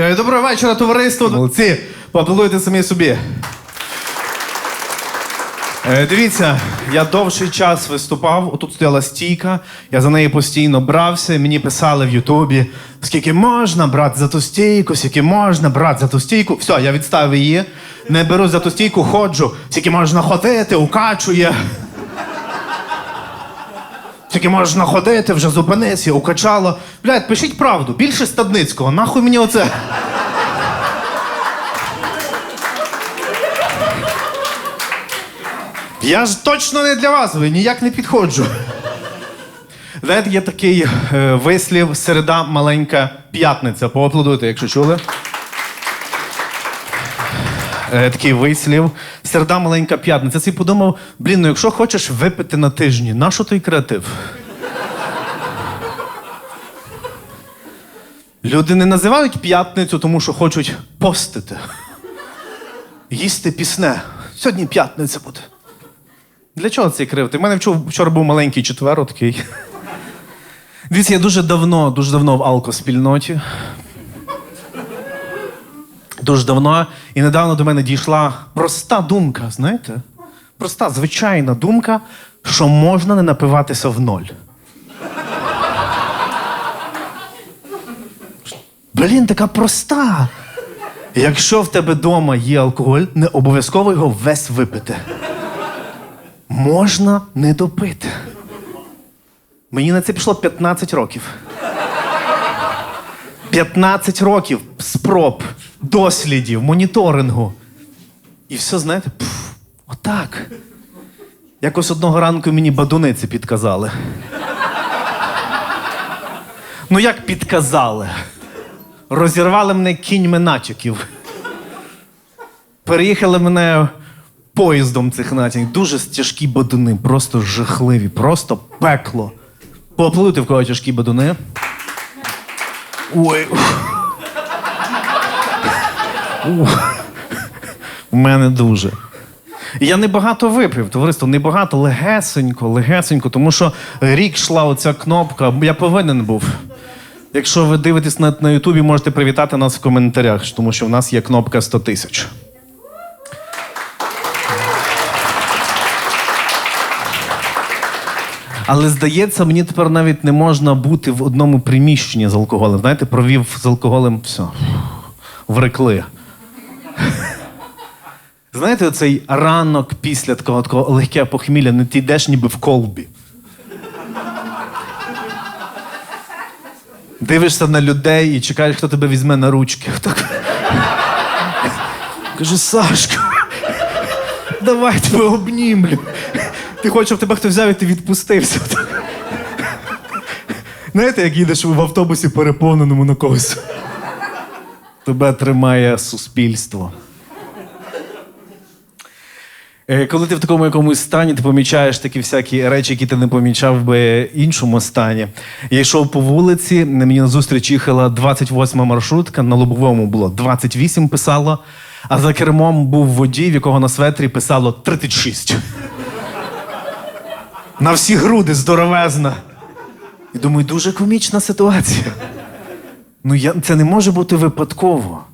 Е, Доброго вечора, товариство. Молодці. Поаплодуйте самі собі. Е, Дивіться, я довший час виступав, отут стояла стійка, я за неї постійно брався, мені писали в Ютубі, скільки можна брати за ту стійку, скільки можна брати за ту стійку. Все, я відставив її, не беру за ту стійку, ходжу, скільки можна ходити, укачує. Скільки можна ходити, вже зупинися, укачало. Блядь, пишіть правду, більше Стадницького, нахуй мені оце. Я ж точно не для вас, ви ніяк не підходжу. Знаєте, є такий е, вислів середа маленька п'ятниця. Поаплодуйте, якщо чули. Е, такий вислів. Середа маленька п'ятниця. Я подумав, блін, ну якщо хочеш випити на тижні, нащо той креатив? Люди не називають п'ятницю, тому що хочуть постити. Їсти пісне. Сьогодні п'ятниця буде. Для чого цей кривти? У мене вчора, був маленький четверо такий. Дивіться, я дуже давно, дуже давно в алкоспільноті. Дуже давно. І недавно до мене дійшла проста думка, знаєте? Проста, звичайна думка, що можна не напиватися в ноль. Блін, така проста. Якщо в тебе вдома є алкоголь, не обов'язково його весь випити. Можна не допити. Мені на це пішло 15 років. 15 років спроб, дослідів, моніторингу. І все, знаєте, пф, отак. Якось одного ранку мені бадуниці підказали. Ну, як підказали? Розірвали мене кіньми натяків. Переїхали мене поїздом цих натяків. Дуже тяжкі бадуни, просто жахливі, просто пекло. Поаплодуйте, в кого тяжкі бадуни. Ой. У мене дуже. Я небагато випив, товариство, небагато, легесенько, легесенько, тому що рік йшла оця кнопка, я повинен був. Якщо ви дивитесь на Ютубі, можете привітати нас в коментарях, тому що в нас є кнопка 100 тисяч. Але здається, мені тепер навіть не можна бути в одному приміщенні з алкоголем. Знаєте, провів з алкоголем все. Врекли. Знаєте, оцей ранок після такого, такого легке похмілля, не ти йдеш ніби в колбі. Дивишся на людей і чекаєш, хто тебе візьме на ручки. Каже, Сашко, давай тебе обнімлю. Ти хочеш, щоб тебе хтось взяв і ти відпустився. Знаєте, як їдеш в автобусі переповненому на когось? Тебе тримає суспільство. Е, Коли ти в такому якомусь стані, ти помічаєш такі всякі речі, які ти не помічав би іншому стані. Я йшов по вулиці, на мені назустріч їхала 28 маршрутка, на лобовому було 28 писало, а за кермом був водій, в якого на светрі писало 36. На всі груди здоровезна. І думаю, дуже комічна ситуація. Ну, я, це не може бути випадково.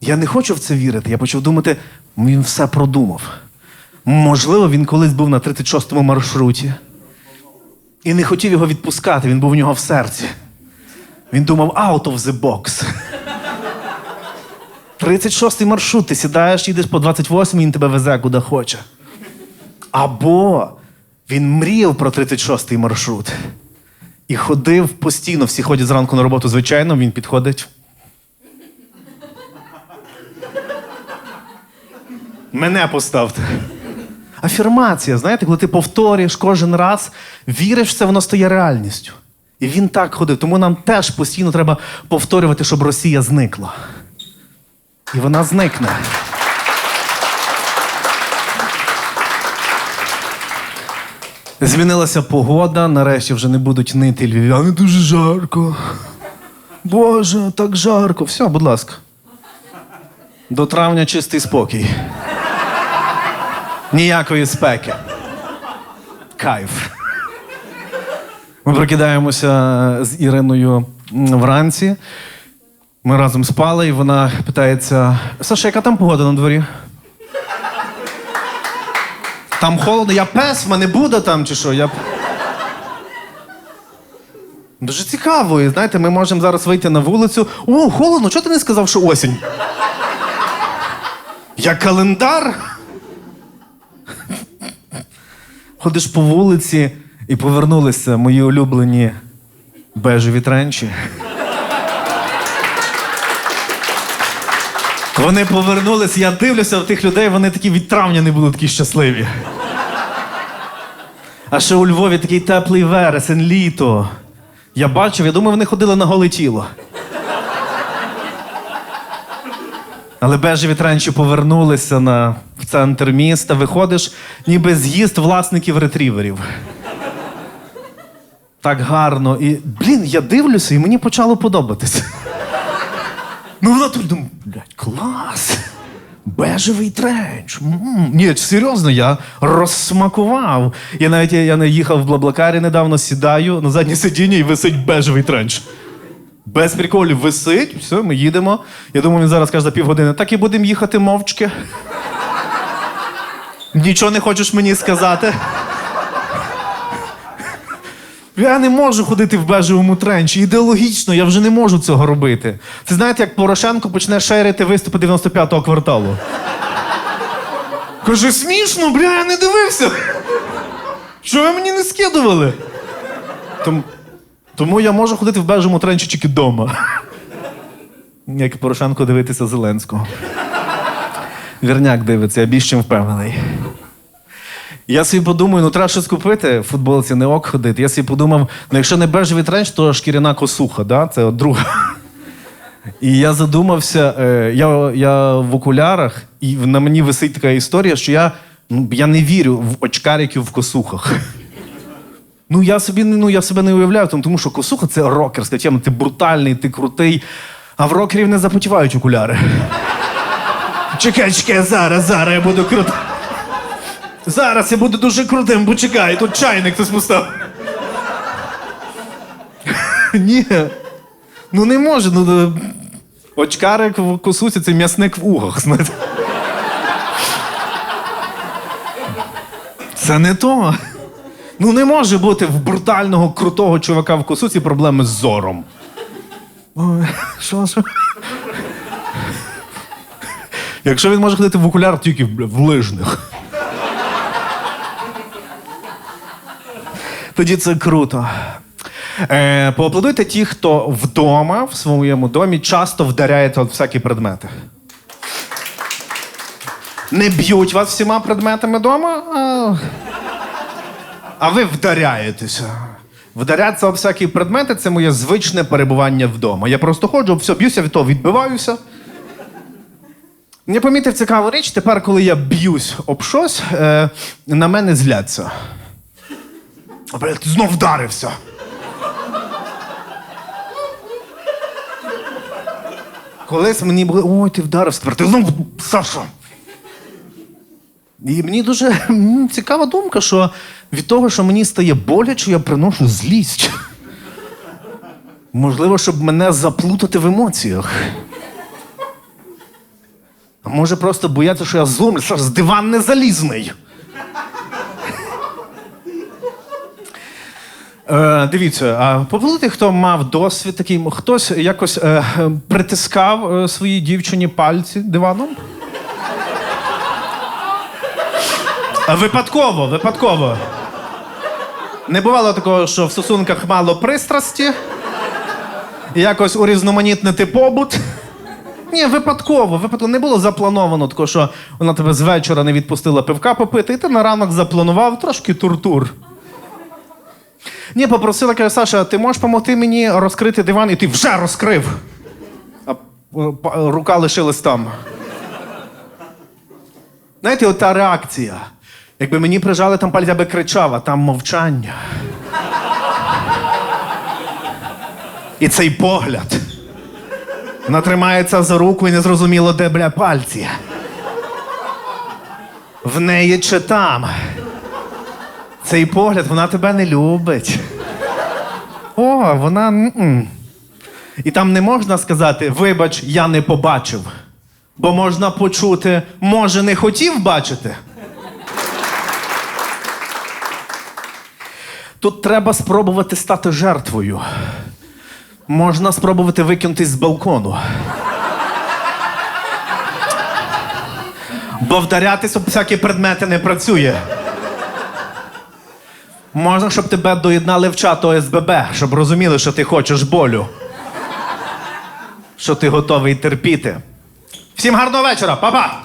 Я не хочу в це вірити. Я почав думати, він все продумав. Можливо, він колись був на 36-му маршруті і не хотів його відпускати, він був у нього в серці. Він думав, out of the box. 36-й маршрут, ти сідаєш, їдеш по 28-й, він тебе везе куди хоче. Або він мріяв про 36-й маршрут і ходив постійно. Всі ходять зранку на роботу, звичайно, він підходить. Мене поставте. Афірмація, знаєте, коли ти повторюєш кожен раз, віриш в це, воно стає реальністю. І він так ходив. Тому нам теж постійно треба повторювати, щоб Росія зникла. І вона зникне. Змінилася погода, нарешті вже не будуть нити львів'яни. Дуже жарко. Боже, так жарко. Все, будь ласка. До травня чистий спокій. Ніякої спеки. Кайф. Ми прокидаємося з Іриною вранці. Ми разом спали, і вона питається: Саша, яка там погода на дворі? Там холодно, я пес, в мене буде там чи що? Я... Дуже цікаво, і знаєте, ми можемо зараз вийти на вулицю. О, холодно, чого ти не сказав, що осінь? Я календар. Ходиш по вулиці і повернулися мої улюблені бежеві тренчі. Вони повернулись, я дивлюся в тих людей, вони такі від травня не були такі щасливі. А ще у Львові такий теплий вересень, літо. Я бачив, я думаю, вони ходили на голе тіло. Але бежеві тренчі повернулися на, в центр міста. Виходиш, ніби з'їзд власників ретріверів. Так гарно. І, блін, я дивлюся, і мені почало подобатися. Ну, вона тут думаю, блядь, клас. Бежевий тренч. М, Ні, серйозно, я розсмакував. Я навіть я не їхав в Блаблакарі недавно, сідаю на заднє сидіння і висить бежевий тренч. Без приколів висить, все, ми їдемо. Я думаю, він зараз каже за півгодини. Так і будемо їхати мовчки. Нічого не хочеш мені сказати. Я не можу ходити в бежевому тренчі. Ідеологічно, я вже не можу цього робити. Це знаєте, як Порошенко почне шерити виступи 95-го кварталу. Каже, смішно, бля, я не дивився. Що ви мені не скидували? Тому, тому я можу ходити в бежевому тренчі тільки вдома. Як Порошенко дивитися Зеленського. Вірняк дивиться, я більш чим впевнений. Я собі подумаю, ну треба щось купити в футболці, не ок ходити. Я собі подумав, ну якщо не бежевий тренч, то шкіряна косуха, да? це от друга. І я задумався, е, я, я в окулярах, і на мені висить така історія, що я, ну, я не вірю в очкариків в косухах. Ну, я собі ну, я себе не уявляю, тому, що косуха це рокерська тема, ти брутальний, ти крутий, а в рокерів не запотівають окуляри. Чекай, чекай, зараз, зараз я буду крутий. Зараз я буду дуже крутим, бо чекай, тут чайник хтось поставив. Ні. Ну не може. Ну, е, очкарик в косусі це м'ясник в угах. знаєте. Це не то. Ну не може бути в брутального крутого чувака в косусі проблеми з зором. Що, що? Якщо він може ходити в окуляр, тільки в лижних. Тоді це круто. Е, поаплодуйте ті, хто вдома, в своєму домі, часто вдаряється от всякі предмети. Не б'ють вас всіма предметами вдома, а, а ви вдаряєтеся. Вдарятися об всякі предмети це моє звичне перебування вдома. Я просто ходжу, все, б'юся від того, відбиваюся. Я помітив цікаву річ, тепер, коли я б'юсь об щось, е, на мене зляться. Бля, ти знов вдарився. Колись мені були, ой, ти вдарився, тепер ти знов, Саша. І мені дуже цікава думка, що від того, що мені стає боляче, я приношу злість. Можливо, щоб мене заплутати в емоціях. А може просто бояться, що я зломлю, Саша, з диван не Е, дивіться, а поплутати, хто мав досвід такий, хтось якось е, е, притискав е, своїй дівчині пальці диваном? А Випадково, випадково. Не бувало такого, що в стосунках мало пристрасті, якось урізноманітнити побут. Ні, випадково, випадково. Не було заплановано, такого, що вона тебе з вечора не відпустила пивка попити, і ти на ранок запланував трошки туртур. Ні, попросила, каже, Саша, ти можеш допомогти мені розкрити диван, і ти вже розкрив. А е, рука лишилась там. Знаєте, от та реакція. Якби мені прижали там пальця, я би кричав, а там мовчання. І цей погляд. Вона тримається за руку і не зрозуміло, де бля пальці. В неї чи там. Цей погляд, вона тебе не любить. О, вона. м-м. І там не можна сказати, вибач, я не побачив. Бо можна почути, може, не хотів бачити. Тут треба спробувати стати жертвою. Можна спробувати викинутись з балкону. Бо вдарятись об всякі предмети не працює. Можна, щоб тебе доєднали в чат ОСББ, щоб розуміли, що ти хочеш болю. Що ти готовий терпіти. Всім гарного вечора, па-па!